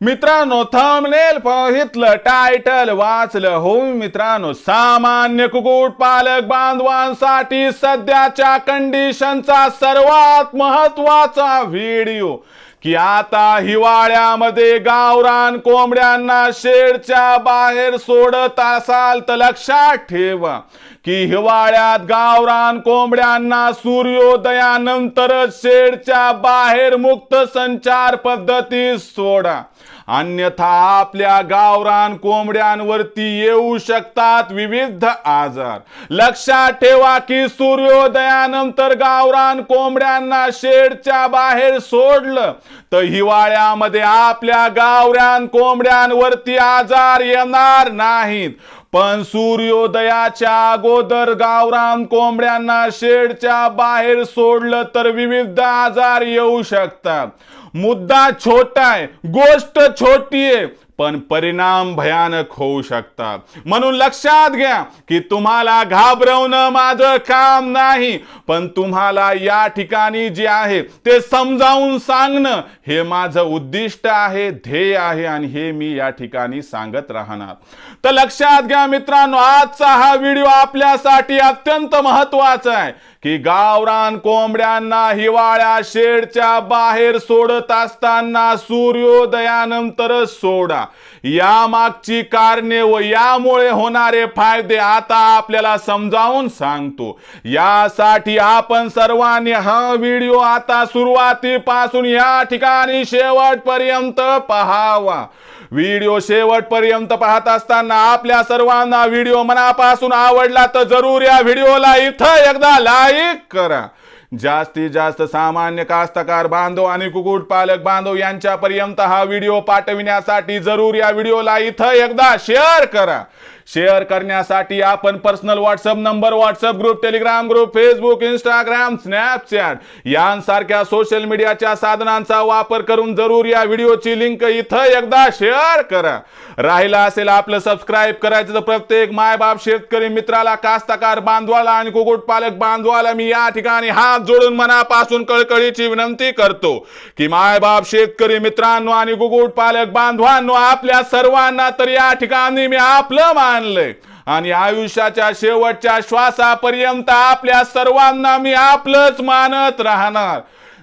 मित्रांनो thumbnail पाहितलं title वाचलं. हो मित्रांनो सामान्य कुकुट पालक बांधवांसाठी सध्याच्या कंडिशनचा सर्वात महत्त्वाचा व्हिडिओ की आता हिवाळ्यामध्ये गावरान कोंबड्यांना शेडच्या बाहेर सोडत असाल तर लक्षात ठेवा की हिवाळ्यात गावरान कोंबड्यांना सूर्योदयानंतरच शेडच्या बाहेर मुक्त संचार पद्धती सोडा. अन्यथा आपल्या गावरान कोंबड्यांवरती येऊ शकतात विविध आजार. लक्षात ठेवा की सूर्योदयानंतर गावरान कोंबड्यांना शेडच्या बाहेर सोडलं तर हिवाळ्यामध्ये आपल्या गावरान कोंबड्यांवरती आजार येणार नाहीत. पण सूर्योदयाच्या अगोदर गावरान कोंबड्यांना शेडच्या बाहेर सोडलं तर विविध आजार येऊ शकतात. मुद्दा छोटा आहे गोष्ट छोटी आहे. पण परिणाम भयानक होऊ शकतात म्हणून लक्षात घ्या की तुम्हाला घाबरवणं माझं काम नाही. पण तुम्हाला या ठिकाणी जे आहे ते समजावून सांगणं हे माझं उद्दिष्ट आहे ध्येय आहे आणि हे मी या ठिकाणी सांगत राहणार. तर लक्षात घ्या मित्रांनो आजचा हा व्हिडिओ आपल्यासाठी अत्यंत महत्त्वाचा आहे की गावरान कोंबड्यांना हिवाळ्या शेडच्या बाहेर सोडत असताना सूर्योदयानंतरच सोडा. यामागची कारणे व यामुळे होणारे फायदे आता आपल्याला समजावून सांगतो. यासाठी आपण सर्वांनी हा व्हिडिओ आता सुरुवातीपासून या ठिकाणी शेवटपर्यंत पहावा. व्हिडिओ शेवटपर्यंत पाहत असताना आपल्या सर्वांना व्हिडिओ मनापासून आवडला तर जरूर या व्हिडिओला इथं एकदा लाईक करा. जास्तीत जास्त सामान्य कास्तकार बांधव आणि कुकुट पालक बांधव यांच्यापर्यंत हा व्हिडिओ पाठविण्यासाठी जरूर या व्हिडिओला इथं एकदा शेअर करा. शेअर करण्यासाठी आपण personal WhatsApp number WhatsApp group Telegram group Facebook Instagram Snapchat यांसारख्या सोशल मीडियाच्या साधनांचा वापर करून जरूर या व्हिडिओची लिंक इथं एकदा शेअर करा. राहिला असेल आपलं सबस्क्राईब करायचं तर प्रत्येक मायबाप शेतकरी मित्राला कास्तकार बांधवाला आणि कुकुट पालक बांधवाला मी या ठिकाणी हात जोडून मनापासून कळकळीची विनंती करतो की मायबाप शेतकरी मित्रांनो आणि गुगुट पालक बांधवांनो आपल्या सर्वांना तर या ठिकाणी मी आपलं मानलंय. आणि आयुष्याच्या शेवटच्या श्वासापर्यंत आपल्या सर्वांना मी आपलंच मानत राहणार.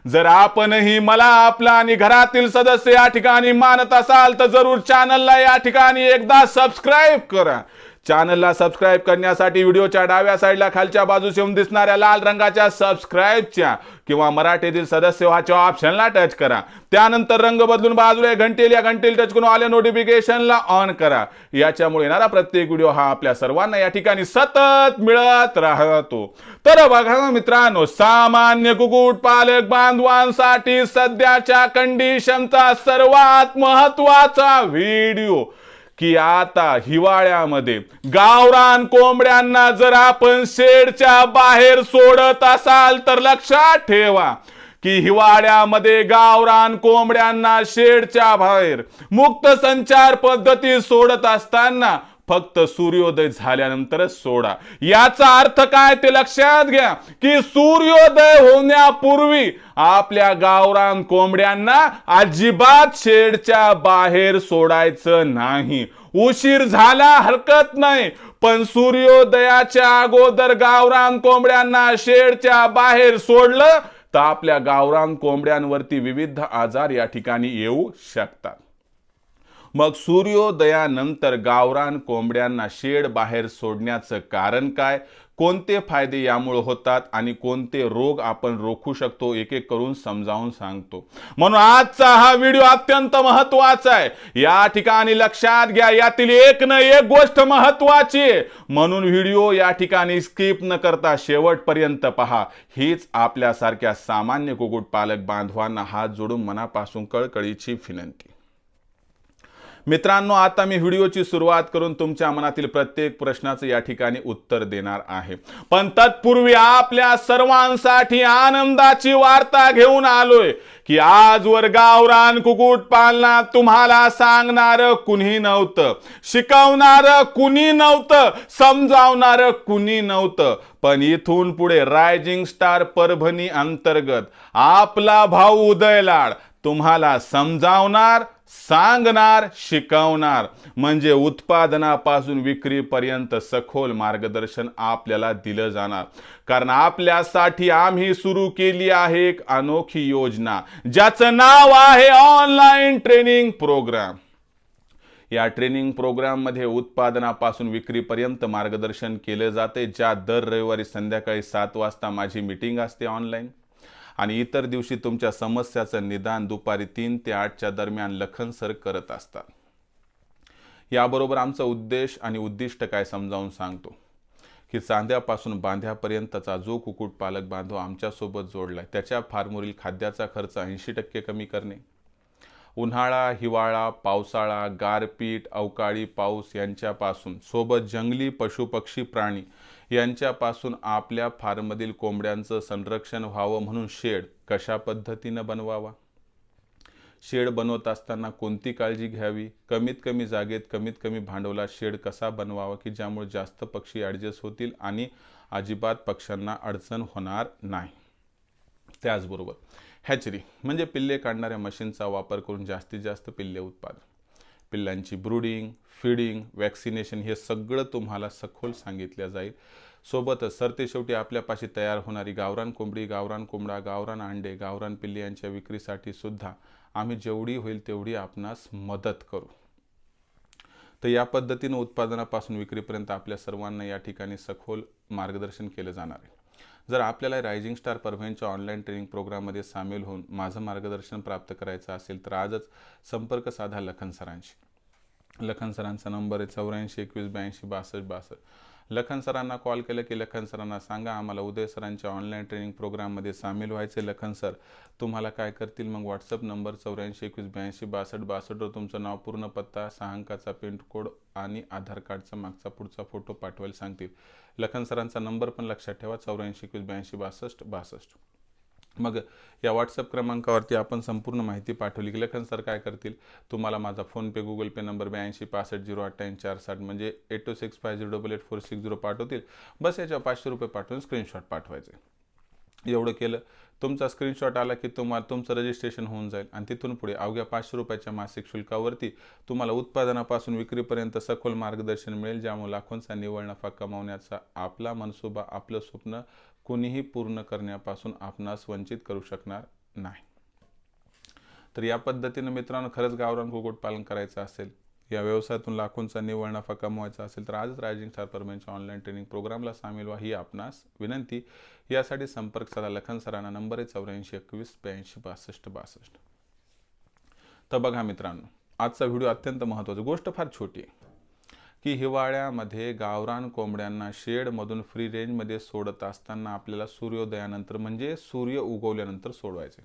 जर आपणही मला आपला आणि घरातील सदस्य या ठिकाणी मानत असाल तर जरूर चॅनलला या ठिकाणी एकदा सबस्क्राईब करा. चॅनलला सबस्क्राईब करण्यासाठी व्हिडिओच्या डाव्या साईडला खालच्या बाजूस येऊन दिसणाऱ्या लाल रंगाच्या सबस्क्राईबच्या किंवा मराठीतील सदस्य व्हाच्या ऑप्शनला टच करा. त्यानंतर रंग बदलून बाजूला घंटेल या घंटेल टच करून आल्या नोटिफिकेशनला ऑन करा. याच्यामुळे येणारा प्रत्येक व्हिडिओ हा आपल्या सर्वांना या ठिकाणी सतत मिळत राहतो. तर बघा हो मित्रांनो सामान्य कुकुट पालक बांधवांसाठी सध्याच्या कंडिशनचा सर्वात महत्त्वाचा व्हिडिओ की आता हिवाळ्यामध्ये गावरान कोंबड्यांना जर आपण शेडच्या बाहेर सोडत असाल तर लक्षात ठेवा की हिवाळ्यामध्ये गावरान कोंबड्यांना शेडच्या बाहेर मुक्त संचार पद्धती सोडत असताना फक्त सूर्योदय झाल्यानंतरच सोडा. याचा अर्थ काय ते लक्षात घ्या की सूर्योदय होण्यापूर्वी आपल्या गावरान कोंबड्यांना अजिबात शेडच्या बाहेर सोडायचं नाही. उशीर झाला हरकत नाही पण सूर्योदयाच्या अगोदर गावरान कोंबड्यांना शेडच्या बाहेर सोडलं तर आपल्या गावरान कोंबड्यांवरती विविध आजार या ठिकाणी येऊ शकतात. मग सूर्योदयानंतर गावरान कोंबड्यांना शेड बाहेर सोडण्याचं कारण काय? कोणते फायदे यामुळे होतात आणि कोणते रोग आपण रोखू शकतो? एक एक करून समजावून सांगतो. म्हणून आजचा हा व्हिडिओ अत्यंत महत्त्वाचा आहे. या ठिकाणी लक्षात घ्या यातील एक न एक गोष्ट महत्वाची आहे. म्हणून व्हिडिओ या ठिकाणी स्किप न करता शेवटपर्यंत पहा. हीच आपल्यासारख्या सामान्य कुकुट पालक बांधवांना हात जोडून मनापासून कळकळीची विनंती. मित्रांनो आता मी व्हिडिओची सुरुवात करून तुमच्या मनातील प्रत्येक प्रश्नाचं या ठिकाणी उत्तर देणार आहे. पण तत्पूर्वी आपल्या सर्वांसाठी आनंदाची वार्ता घेऊन आलोय की आजवर गावरान कुकुट पालना तुम्हाला सांगणार कुणी नव्हतं शिकवणार कुणी नव्हतं समजावणार कुणी नव्हतं. पण इथून पुढे रायझिंग स्टार परभणी अंतर्गत आपला भाऊ उदयलाड तुम्हाला समजावणार सांगणार शिकवणार. म्हणजे उत्पादनापासून विक्रीपर्यंत सखोल मार्गदर्शन आपल्याला दिलं जाणार. कारण आपल्यासाठी आम्ही सुरू केली आहे एक अनोखी योजना ज्याचं नाव आहे ऑनलाईन ट्रेनिंग प्रोग्राम. या ट्रेनिंग प्रोग्राममध्ये उत्पादनापासून विक्रीपर्यंत मार्गदर्शन केलं जाते. ज्या दर रविवारी संध्याकाळी सात वाजता माझी मीटिंग असते ऑनलाईन. आणि इतर दिवशी तुमच्या समस्याचं निदान दुपारी तीन ते आठच्या दरम्यान लखन सर करत असतात. याबरोबर आमचा उद्देश आणि उद्दिष्ट काय समजावून सांगतो. की चांद्यापासून बांध्यापर्यंतचा जो कुक्कुटपालक बांधव आमच्यासोबत जोडलाय त्याच्या फार्मवरील खाद्याचा खर्च ऐंशी टक्के कमी करणे. उन्हाळा हिवाळा पावसाळा गारपीट अवकाळी पाऊस यांच्यापासून सोबत जंगली पशुपक्षी प्राणी यांच्यापासून आपल्या फार्ममधील कोंबड्यांचं संरक्षण व्हावं म्हणून शेड कशा पद्धतीनं बनवावा? शेड बनवत असताना कोणती काळजी घ्यावी? कमीत कमी जागेत कमीत कमी भांडवलात शेड कसा बनवावा की ज्यामुळे जास्त पक्षी ॲडजस्ट होतील आणि अजिबात पक्ष्यांना अडचण होणार नाही? त्याचबरोबर हॅचरी म्हणजे पिल्ले काढणाऱ्या मशीनचा वापर करून जास्तीत जास्त पिल्ले उत्पादन. पिल्लांची ब्रुडिंग फिडिंग वॅक्सिनेशन हे सगळं तुम्हाला सखोल सांगितलं जाईल. सोबतच सरते शेवटी आपल्यापाशी तयार होणारी गावरान कोंबडी गावरान कोंबडा गावरान अंडे गावरान पिल्ले यांच्या विक्रीसाठी सुद्धा आम्ही जेवढी होईल तेवढी आपणास मदत करू. तर या पद्धतीनं उत्पादनापासून विक्रीपर्यंत आपल्या सर्वांना या ठिकाणी सखोल मार्गदर्शन केलं जाणार आहे. जर आपल्याला रायझिंग स्टार परभणीच्या ऑनलाईन ट्रेनिंग प्रोग्राममध्ये सामील होऊन माझं मार्गदर्शन प्राप्त करायचं असेल तर आजच संपर्क साधा लखन सरांशी. लखन सरांचा नंबर आहे चौऱ्याऐंशी एकवीस ब्याऐंशी बासष्ट बासष्ट. लखन सरांना कॉल केलं की लखन सरांना सांगा आम्हाला उदय सरांच्या ऑनलाईन ट्रेनिंग प्रोग्राममध्ये सामील व्हायचे लखन सर तुम्हाला काय करतील? मग व्हॉट्सअप नंबर चौऱ्याऐंशी एकवीस ब्याऐंशी बासष्ट बासष्टवर तुमचं नाव पूर्ण पत्ता सहा अंकाचा पिन कोड आणि आधार कार्डचा मागचा पुढचा फोटो पाठवायला सांगतील लखन सरांचा नंबर पण लक्षात ठेवा चौऱ्याऐंशी एकवीस ब्याऐंशी बासष्ट बासष्ट मग या व्हॉट्सअप क्रमांकावरती आपण संपूर्ण माहिती पाठवली की लखन सर काय करतील तुम्हाला माझा फोनपे गुगल पे नंबर ब्याऐंशी पासष्ट झिरो अठ्ठ्याऐंशी चार साठ म्हणजे eight two six five zero double eight four six zero पाठवतील बस याच्यावर पाचशे रुपये पाठवून स्क्रीनशॉट पाठवायचे एवढं केलं तुमचा स्क्रीनशॉट आला की तुम्हाला तुमचं रजिस्ट्रेशन होऊन जाईल. आणि तिथून पुढे अवघ्या पाचशे रुपयाच्या मासिक शुल्कावरती तुम्हाला उत्पादनापासून विक्रीपर्यंत सखोल मार्गदर्शन मिळेल ज्यामुळे लाखोंचा निव्वळ नफा कमावण्याचा आपला मनसुबा आपलं स्वप्न कोणीही पूर्ण करण्यापासून आपणास वंचित करू शकणार नाही. तर या पद्धतीनं मित्रांनो खरंच गावरान कुक्कुटपालन करायचं असेल या व्यवसायातून लाखोंचा निव्वळ नफा कमवायचा असेल तर आजच रायझिंग स्टार परमेंटच्या ऑनलाईन ट्रेनिंग प्रोग्रामला सामील व्हा ही आपणास विनंती. यासाठी संपर्क साधा लखन सरांना. नंबर आहे चौऱ्याऐंशी एकवीस ब्याऐंशी बासष्ट बासष्ट. तर बघा मित्रांनो आजचा व्हिडिओ अत्यंत महत्त्वाचा. गोष्ट फार छोटी आहे की हिवाळ्यामध्ये गावरान कोंबड्यांना शेडमधून फ्री रेंजमध्ये सोडत असताना आपल्याला सूर्योदयानंतर म्हणजे सूर्य उगवल्यानंतर सोडवायचे.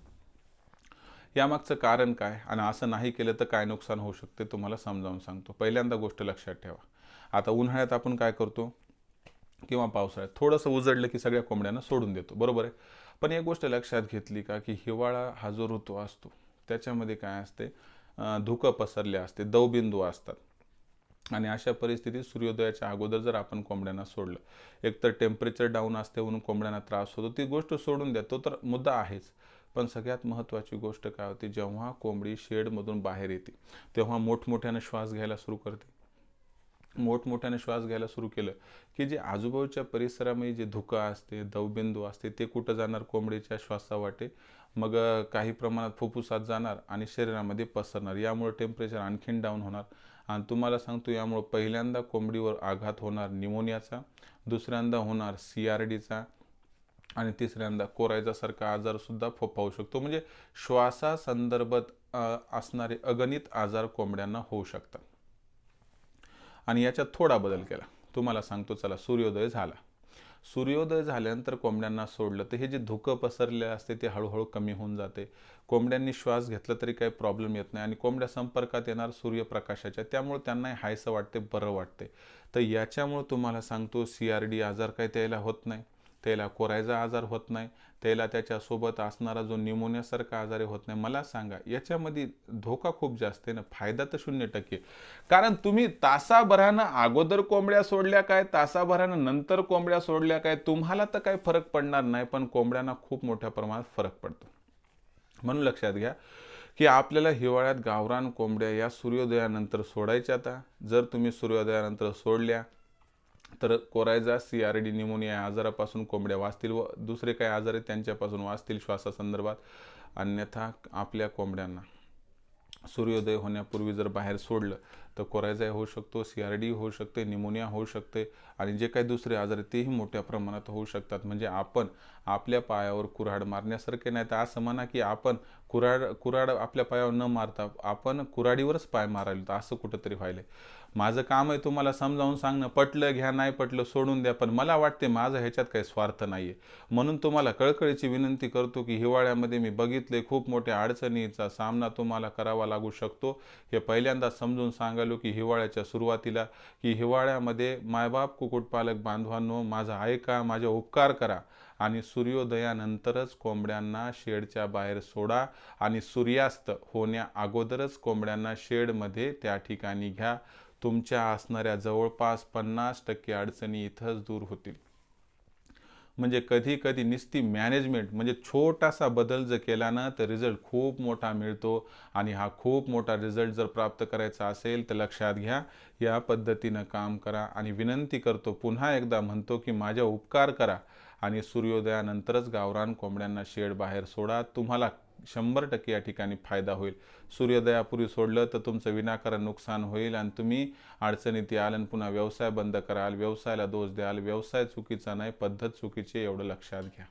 यामागचं कारण काय? आणि असं नाही केलं तर काय नुकसान होऊ शकते तुम्हाला समजावून सांगतो. पहिल्यांदा गोष्ट लक्षात ठेवा. आता उन्हाळ्यात आपण काय करतो? किंवा पावसाळ्यात थोडंसं उजडलं की सगळ्या कोंबड्यांना सोडून देतो. बरोबर आहे? पण एक गोष्ट लक्षात घेतली का की हिवाळा हा जो ऋतू असतो त्याच्यामध्ये काय असते? धुकं पसरले असते दवबिंदू असतात. आणि अशा परिस्थितीत सूर्योदयाच्या अगोदर जर आपण कोंबड्यांना सोडलं एकतर टेम्परेचर डाऊन असते म्हणून कोंबड्यांना त्रास होतो ती गोष्ट सोडून द्या तो तर मुद्दा आहेच. पण सगळ्यात महत्त्वाची गोष्ट काय होती जेव्हा कोंबडी शेडमधून बाहेर येते तेव्हा मोठमोठ्याने श्वास घ्यायला सुरू करते. मोठमोठ्याने श्वास घ्यायला सुरू केलं की जे आजूबाजूच्या परिसरामध्ये जे धुकं असते दवबिंदू असते ते कुठं जाणार? कोंबडीच्या श्वासावाटे मग काही प्रमाणात फुफ्फुसात जाणार आणि शरीरामध्ये पसरणार. यामुळे टेम्परेचर आणखीन डाऊन होणार. आणि तुम्हाला सांगतो यामुळे पहिल्यांदा कोंबडीवर आघात होणार निमोनियाचा दुसऱ्यांदा होणार सी आर डीचा आणि तिसऱ्यांदा कोरायजासारखा आजारसुद्धा फोफावू शकतो. म्हणजे श्वासासंदर्भात असणारे अगणित आजार कोंबड्यांना होऊ शकतात. आणि याच्यात थोडा बदल केला. तुम्हाला सांगतो चला सूर्योदय झाला. सूर्योदय झाल्यानंतर कोंबड्यांना सोडलं तर हे जे धुकं पसरले असते ते हळूहळू कमी होऊन जाते. कोंबड्यांनी श्वास घेतला तरी काही प्रॉब्लेम येत नाही आणि कोंबड्या संपर्कात येणार सूर्यप्रकाशाच्या त्यामुळे त्यांना हायसं वाटते बरं वाटते. तर याच्यामुळे तुम्हाला सांगतो सी आर डी आजार काही त्याला होत नाही. त्याला कोरायचा आजार होत नाही त्याला त्याच्यासोबत असणारा जो निमोनियासारखा आजारी होत नाही मला सांगा याच्यामध्ये धोका खूप जास्त आहे ना? फायदा तर शून्य टक्के. कारण तुम्ही तासाभरानं अगोदर कोंबड्या सोडल्या काय तासाभरानं नंतर कोंबड्या सोडल्या काय तुम्हाला तर काही फरक पडणार नाही पण कोंबड्यांना खूप मोठ्या प्रमाणात फरक पडतो. म्हणून लक्षात घ्या की आपल्याला हिवाळ्यात गावरान कोंबड्या या सूर्योदयानंतर सोडायच्या आता. जर तुम्ही सूर्योदयानंतर सोडल्या तर coryza C R D pneumonia या आजारापासून कोंबड्या वाचतील व दुसरे काही आजार आहेत त्यांच्यापासून वाचतील श्वासासंदर्भात. अन्यथा आपल्या कोंबड्यांना सूर्योदय होण्यापूर्वी जर बाहेर सोडलं तर कोरायझाय होऊ शकतो सी आर डी होऊ शकते निमोनिया होऊ शकते आणि जे काही दुसरे आजार आहेत तेही मोठ्या प्रमाणात होऊ शकतात. म्हणजे आपण आपल्या पायावर कुऱ्हाड मारण्यासारखे नाही. तर असं म्हणा की आपण कुऱ्हाड कुऱ्हाड आपल्या पायावर न मारता आपण कुऱ्हाडीवरच पाय मारायला तर असं कुठंतरी व्हायलंय. माझं काम आहे तुम्हाला समजावून सांगणं. पटलं घ्या नाही पटलं सोडून द्या. पण मला वाटते माझं ह्याच्यात काही स्वार्थ नाही आहे म्हणून तुम्हाला कळकळीची विनंती करतो की हिवाळ्यामध्ये मी बघितले खूप मोठ्या अडचणीचा सामना तुम्हाला करावा लागू शकतो. हे पहिल्यांदा समजून सांगा. सांगालो की हिवाळ्याच्या सुरुवातीला की हिवाळ्यामध्ये मायबाप कुक्कुटपालक बांधवांनो माझा ऐका माझे उपकार करा आणि सूर्योदयानंतरच कोंबड्यांना शेडच्या बाहेर सोडा आणि सूर्यास्त होण्या अगोदरच कोंबड्यांना शेडमध्ये त्या ठिकाणी घ्या. तुमच्या असणाऱ्या जवळपास पन्नास टक्के अडचणी इथंच दूर होतील. म्हणजे कधी कधी निस्ती मॅनेजमेंट म्हणजे छोटासा बदल जर केला ना तर रिझल्ट खूप मोठा मिळतो. आणि हा खूप मोठा रिझल्ट जर प्राप्त करायचा असेल तर लक्षात घ्या या पद्धतीनं काम करा. आणि विनंती करतो पुन्हा एकदा म्हणतो की माझ्या उपकार करा. आणि सूर्योदयानंतरच गावरान कोंबड्यांना शेड बाहेर सोडा. तुम्हाला शंभर टक्के या ठिकाणी फायदा होईल. सूर्योदयापूर्वी सोडलं तर तुमचं विनाकारण नुकसान होईल आणि तुम्ही अडचणीत याल आणि पुन्हा व्यवसाय बंद कराल व्यवसायाला दोष द्याल व्यवसाय चुकीचा नाही पद्धत चुकीची एवढं लक्षात घ्या.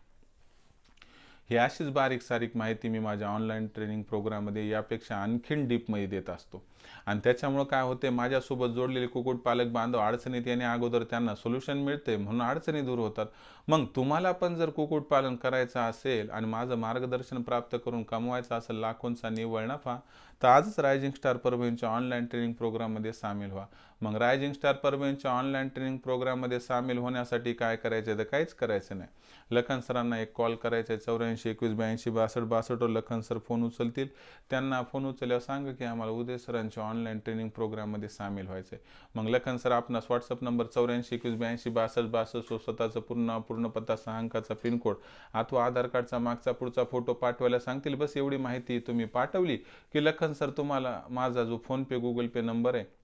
ही अशीच बारीक सारीक माहिती मी माझ्या ऑनलाईन ट्रेनिंग प्रोग्राममध्ये यापेक्षा आणखीन डीपमध्ये देत असतो. आणि त्याच्यामुळं काय होते माझ्यासोबत जोडलेले कुक्कुटपालक बांधव अडचणीत येणे अगोदर त्यांना सोल्युशन मिळते म्हणून अडचणी दूर होतात. मग तुम्हाला पण जर कुक्कुटपालन करायचं असेल आणि माझं मार्गदर्शन प्राप्त करून कमवायचं असेल लाखोंचा निव्वळ नफा तर आजच रायझिंग स्टार परभणीच्या ऑनलाईन ट्रेनिंग प्रोग्राममध्ये सामील व्हा. मग रायझिंग स्टार परभणीच्या ऑनलाईन ट्रेनिंग प्रोग्राममध्ये सामील होण्यासाठी काय करायचं तर काहीच करायचं नाही. लखन सरांना एक कॉल करायचा आहे चौऱ्याऐंशी एकवीस ब्याऐंशी बासष्ट बासष्टवर लखन सर फोन उचलतील. त्यांना फोन उचलल्यावर सांगा की आम्हाला उदय सरांच्या ऑनलाईन ट्रेनिंग प्रोग्राममध्ये सामील व्हायचं आहे मग लखन सर आपणास व्हॉट्सअप नंबर चौऱ्याऐंशी एकवीस ब्याऐंशी बासष्ट बासष्ट स्वतःचं पूर्ण पूर्ण पत्ता सहा अंकाचा पिनकोड अथवा आधार कार्डचा मागचा पुढचा फोटो पाठवायला सांगतील. बस एवढी माहिती तुम्ही पाठवली की लखन सर तुम्हाला माझा जो फोनपे गुगल पे नंबर आहे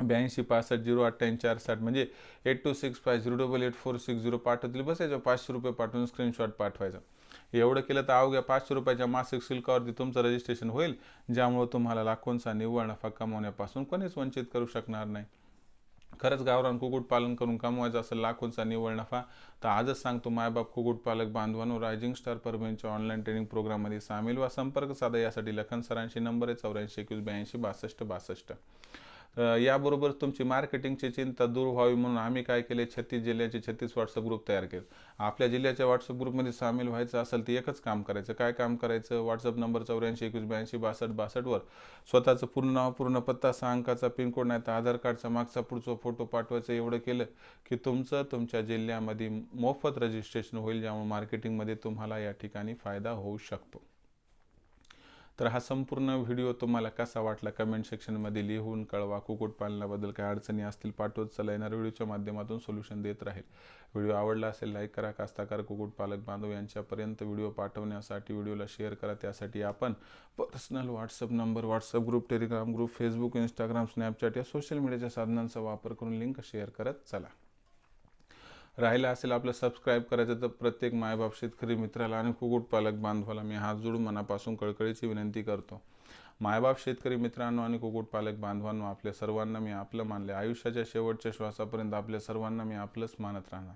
ब्याऐंशी पासष्ट झिरो अठ्ठ्याऐंशी चार साठ म्हणजे eight two six five zero double eight four six zero पाठवतील. बस याच्यावर पाचशे रुपये पाठवून स्क्रीनशॉट पाठवायचा. एवढं केलं तर अवघ्या पाचशे रुपयाच्या मासिक शुल्कावरती तुमचं रजिस्ट्रेशन होईल ज्यामुळे तुम्हाला लाखोंचा निव्वळ नफा कमवण्यापासून कोणीच वंचित करू शकणार नाही. खरंच गावरान कुक्कुटपालन करून कमवायचं असेल लाखोंचा निव्वळ नफा तर आजच सांगतो मायबाप कुक्कुटपालक बांधवांनो रायझिंग स्टार परभणीच्या ऑनलाईन ट्रेनिंग प्रोग्राममध्ये सामील व संपर्क साधा यासाठी लखन सरांशी नंबर आहे चौऱ्याऐंशी एकवीस ब्याऐंशी बासष्ट बासष्ट. याबरोबर तुमची मार्केटिंगची चिंता दूर व्हावी म्हणून आम्ही काय केले? छत्तीस जिल्ह्याचे छत्तीस व्हॉट्सअप ग्रुप तयार केले. आपल्या जिल्ह्याच्या व्हॉट्सअप ग्रुपमध्ये सामील व्हायचं असेल तर एकच काम करायचं. काय काम करायचं? व्हॉट्सअप नंबर चौऱ्याऐंशी एकवीस ब्याऐंशी बासष्ट बासष्टवर स्वतःचं पूर्ण नाव पूर्ण पत्ता सहा अंकाचा पिनकोड नाही तर आधार कार्डचा मागचा पुढचा फोटो पाठवायचं. एवढं केलं की तुमचं तुमच्या जिल्ह्यामध्ये मोफत रजिस्ट्रेशन होईल ज्यामुळे मार्केटिंगमध्ये तुम्हाला या ठिकाणी फायदा होऊ शकतो. तर हा संपूर्ण व्हिडिओ तुम्हाला कसा वाटला कमेंट सेक्शनमध्ये लिहून कळवा. कुक्कुटपालनाबद्दल काही अडचणी असतील पाठवत चला. येणार व्हिडिओच्या माध्यमातून सोल्युशन देत राहील. व्हिडिओ आवडला असेल लाईक करा. कास्ताकार कुक्कुटपालक बांधव यांच्यापर्यंत व्हिडिओ पाठवण्यासाठी व्हिडिओला शेअर करा. त्यासाठी आपण personal WhatsApp number WhatsApp group Telegram group Facebook Instagram Snapchat या सोशल मीडियाच्या साधनांचा वापर करून लिंक शेअर करत चला. राहिलं असेल आपलं सबस्क्राईब करायचं तर प्रत्येक मायबाप शेतकरी मित्राला आणि कुक्कुटपालक बांधवाला मी हात जोडून मनापासून कळकळीची विनंती करतो. मायबाप शेतकरी मित्रांनो आणि कुक्कुटपालक बांधवांनो आपल्या सर्वांना मी आपलं मानले. आयुष्याच्या शेवटच्या श्वासापर्यंत आपल्या सर्वांना मी आपलंच मानत राहणार.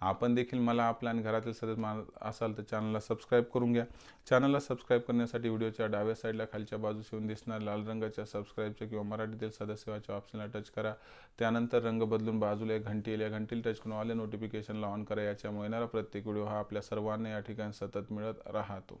आपण देखील मला आपल्या आणि घरातील सदस्य मान असाल तर चॅनलला सबस्क्राईब करून घ्या. चॅनलला सबस्क्राईब करण्यासाठी व्हिडिओच्या डाव्या साईडला खालच्या बाजूस येऊन दिसणार लाल रंगाच्या सबस्क्राईबच्या किंवा मराठीतील सदस्यवाच्या ऑप्शनला टच करा. त्यानंतर रंग बदलून बाजूला एक घंटी येईल. या घंटीला टच करून आले नोटिफिकेशनला ऑन करा. याच्यामुळे येणारा प्रत्येक व्हिडिओ हा आपल्या सर्वांना या ठिकाणी सतत मिळत राहतो.